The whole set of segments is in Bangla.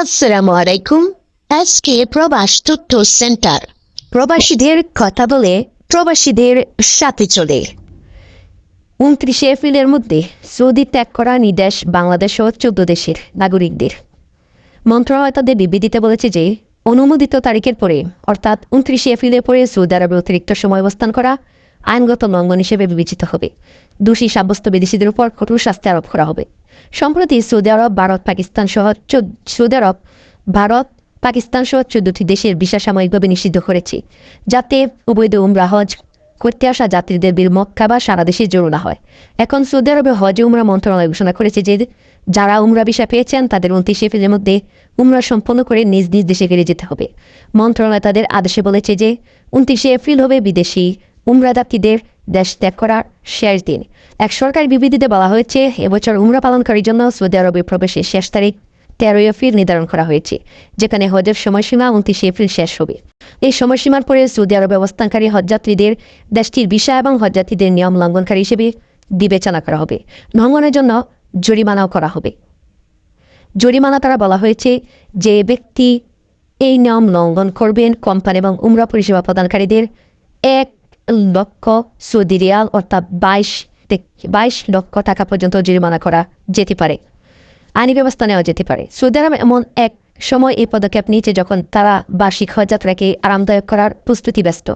আসসালামু আলাইকুম। আজকে প্রবাস তথ্য সেন্টার। প্রবাসীদের কথা বলে প্রবাসীদের সাথে চলে। উনত্রিশে এপ্রিলের মধ্যে সৌদি ত্যাগ করা নির্দেশ বাংলাদেশ ও চোদ্দ দেশের নাগরিকদের। মন্ত্রণালয় তাদের বিবৃতিতে বলেছে যে, অনুমোদিত তারিখের পরে, অর্থাৎ উনত্রিশে এপ্রিলের পরে সৌদি আরবে অতিরিক্ত সময় অবস্থান করা আইনগত লঙ্ঘন হিসেবে বিবেচিত হবে। দোষী সাব্যস্ত বিদেশিদের উপর কঠোর শাস্তি আরোপ করা হবে। সম্প্রতি সৌদি আরব, ভারত, পাকিস্তান সহ সৌদি আরব, ভারত, পাকিস্তান সহ চোদ্দটি দেশের ভিসা সাময়িকভাবে নিষিদ্ধ করেছে, যাতে অবৈধ উমরা হজ করতে আসা যাত্রীদের বিল মক্কা বা সারা দেশে জড়ো না হয়। এখন সৌদি আরবে হজ উমরা মন্ত্রণালয় ঘোষণা করেছে যে, যারা উমরা ভিসা পেয়েছেন, তাদের উনত্রিশ এপ্রিলের মধ্যে উমরা সম্পন্ন করে নিজ নিজ দেশে ফিরে যেতে হবে। মন্ত্রণালয় তাদের আদেশে বলেছে যে, উনত্রিশে এপ্রিল হবে বিদেশি উমরা যাত্রীদের দেশ ত্যাগ করার শেষ দিন। এক সরকারি বিবৃতিতে বলা হয়েছে, এবছর উমরা পালনকারীর জন্য সৌদি আরবে প্রবেশের শেষ তারিখ তেরোই এপ্রিল নির্ধারণ করা হয়েছে, যেখানে হজের সময়সীমা উনত্রিশে এপ্রিল শেষ হবে। এই সময়সীমার পরে সৌদি আরবে অবস্থানকারী হজযাত্রীদের দেশটির ভিসা এবং হজযাত্রীদের নিয়ম লঙ্ঘনকারী হিসেবে বিবেচনা করা হবে। লঙ্ঘনের জন্য জরিমানাও করা হবে। জরিমানা তারা বলা হয়েছে যে ব্যক্তি এই নিয়ম লঙ্ঘন করবেন, কোম্পানি এবং উমরা পরিষেবা প্রদানকারীদের এক লক্ষ সৌদি রিয়াল অর্থাৎ বাইশ বাইশ লক্ষ টাকা পর্যন্ত জরিমানা করা যেতে পারে। আইনি ব্যবস্থা নেওয়া যেতে পারে। সৌদি আরব এমন এক সময় এই পদক্ষেপ নিয়েছে যখন তারা বার্ষিক হজযাত্রাকে আরামদায়ক করার প্রস্তুতি ব্যস্ত।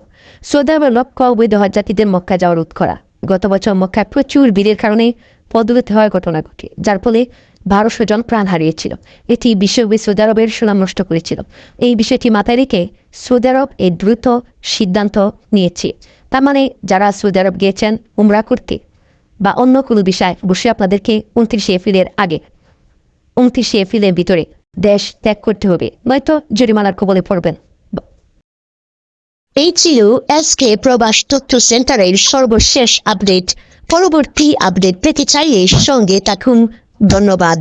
সৌদি আরবের লক্ষ্য অবৈধ হজযাত্রীদের মক্কা যাওয়ার রোধ করা। গত বছর মক্কায় প্রচুর ভিড়ের কারণে পদোন্নতি হওয়ার ঘটনা ঘটে, যার ফলে বারোশো জন প্রাণ হারিয়েছিল। এটি বিশ্বব্যাপী সৌদি আরবের সুনাম নষ্ট করেছিল। এই বিষয়টি মাথায় রেখে সৌদি আরব এই দ্রুত সিদ্ধান্ত নিয়েছে। তার মানে যারা সৌদি আরব গিয়েছেন উমরা করতে বা অন্য কোনো বিষয় অবশ্যই আপনাদেরকে উনত্রিশে এপ্রিলের আগে, উনত্রিশে এপ্রিলের ভিতরে দেশ ত্যাগ করতে হবে, নয়তো জরিমানার কবলে পড়বেন। এই ছিল এসকে প্রবাস তথ্য সেন্টারের সর্বশেষ আপডেট। পরবর্তী আপডেট পেতে চাইলে সঙ্গে থাকুন। ধন্যবাদ।